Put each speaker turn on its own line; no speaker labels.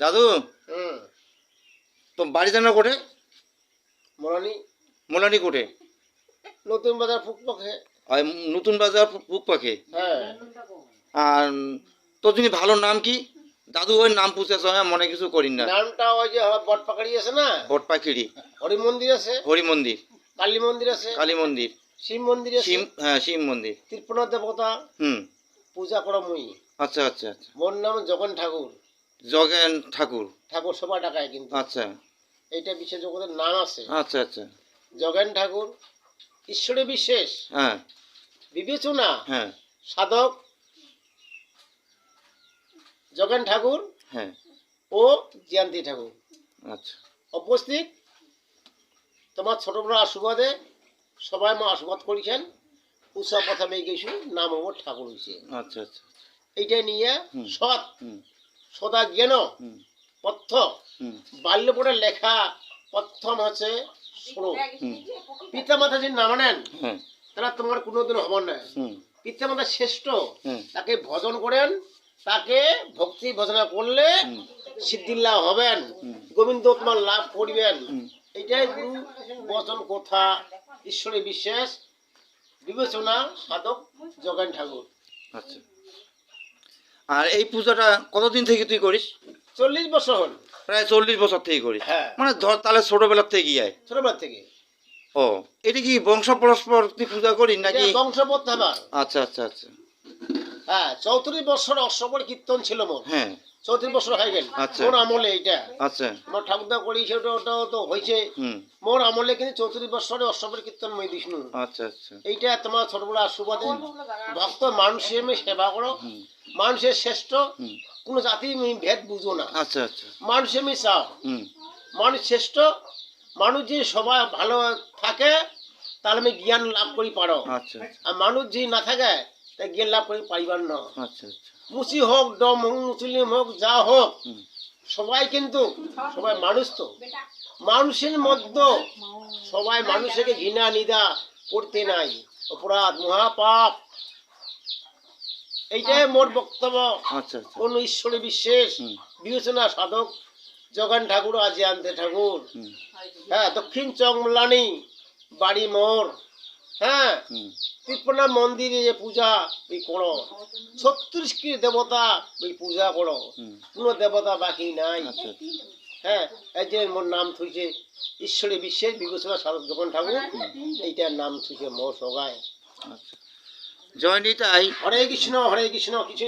দাদু? তো বাড়ি জানা কোটে
মরানি
মোলানি কোটে
নতুন বাজার ফুকপক্ষে
আর নতুন বাজার বুক পাখে?
হ্যাঁ।
আর তোর যিনি ভালো নাম কি? দাদু ওই নাম পুষে হ্যাঁ মনে কিছু করি না।
নামটা ওই যে বট পাকাড়ি আছে না?
বট পাখিরি
হরি মন্দির আছে?
হরি মন্দির।
কালী মন্দির আছে?
কালী মন্দির।
শিব মন্দির আছে?
শিব হ্যাঁ শিব মন্দির।
ত্রিপুণা দেবতা?
হুম।
পূজা করা মুই।
আচ্ছা আচ্ছা আচ্ছা।
মোর নাম জগন ঠাকুর।
জগেন ঠাকুর।
ঠাকুর সবাই ডাকায় কিন্তু।
আচ্ছা।
এইটা বিশেষ জগতের নাম আছে।
আচ্ছা আচ্ছা।
জগেন ঠাকুর ঈশ্বরে বিশেষ।
হ্যাঁ।
বিবেচনা।
হ্যাঁ।
সাধক। জগেন ঠাকুর
হ্যাঁ।
ও জিয়ান্তি ঠাকুর।
আচ্ছা।
উপস্থিত। তোমার ছোট বড় আশীর্বাদে সবাই মা আশীর্বাদ করেছেন। উৎসব কথা মেয়ে গেছু নাম আমার ঠাকুর হয়েছে
আচ্ছা আচ্ছা
এইটা নিয়ে। সৎ সদা জ্ঞান। পথ্য
হুম।
বাল্য পড়ে লেখা প্রথম হচ্ছে পিতা মাতা যদি না মানেন তারা তোমার কোনোদিন হবার না পিতা মাতা শ্রেষ্ঠ তাকে ভজন করেন তাকে ভক্তি ভজনা করলে
হুম।
সিদ্ধিল্লাহ হবেন গোবিন্দ তোমার লাভ করবেন। এটাই গুরু বচন কথা ঈশ্বরে বিশ্বাস বিবেচনা সাধক জগান ঠাকুর।
আচ্ছা। আর এই পূজাটা কতদিন থেকে তুই করিস?
চল্লিশ বছর হল।
প্রায় চল্লিশ বছর থেকে করিস।
হ্যাঁ।
মানে ধর তাহলে ছোটবেলার থেকে গিয়ে
ছোটবেলা থেকে।
ও এটা কি বংশ পরস্পর তুই পূজা করিস নাকি?
আমার
আচ্ছা আচ্ছা আচ্ছা।
হ্যাঁ চৌত্রিশ বছর অশ্বপর কীর্তন ছিল মোর।
হ্যাঁ।
চৌত্রিশ বছর হয়ে গেল।
আচ্ছা।
মোর আমলে এটা
আচ্ছা।
আমার ঠাকুরদা করিছে ওটা ওটাও তো হয়েছে মোর আমলে কিন্তু চৌত্রিশ বছরে অশ্বপর কীর্তন মই বিষ্ণু
আচ্ছা আচ্ছা।
এইটা তোমার ছোটবেলা আশীর্বাদে ভক্ত মানুষের এমনি সেবা করো। মানুষের শ্রেষ্ঠ কোনো জাতি ভেদ বুঝো না।
আচ্ছা আচ্ছা।
মানুষ চাও মানুষ শ্রেষ্ঠ মানুষ যদি সবাই ভালো থাকে তাহলে আমি জ্ঞান লাভ করি পারো।
আচ্ছা আচ্ছা।
আর মানুষ যদি না থাকে তা জ্ঞান লাভ করি পারিবার না।
আচ্ছা আচ্ছা।
মুসি হোক ডম হোক মুসলিম হোক যা হোক সবাই কিন্তু সবাই মানুষ তো। মানুষের মধ্যে সবাই মানুষকে ঘৃণা নিদা করতে নাই। অপরাধ মহাপাপ এইটাই মোর বক্তব্য।
আচ্ছা আচ্ছা।
কোন ঈশ্বরে বিশ্বাস বিবেচনা সাধক জগান ঠাকুর আজি আনতে ঠাকুর। হ্যাঁ দক্ষিণ চংলানি বাড়ি মোর। হ্যাঁ ত্রিপনা মন্দিরে যে পূজা এই করো। ছত্রিশ কি দেবতা এই পূজা করো। কোনো দেবতা বাকি নাই।
আচ্ছা আচ্ছা।
হ্যাঁ এই যে মোর নাম থুইছে ঈশ্বরে বিশেষ বিবেচনা সাধক জগন ঠাকুর। এইটার নাম থুইছে মোর সগায়।
আচ্ছা। জয় নিতাই।
হরে কৃষ্ণ হরে কৃষ্ণ কিছু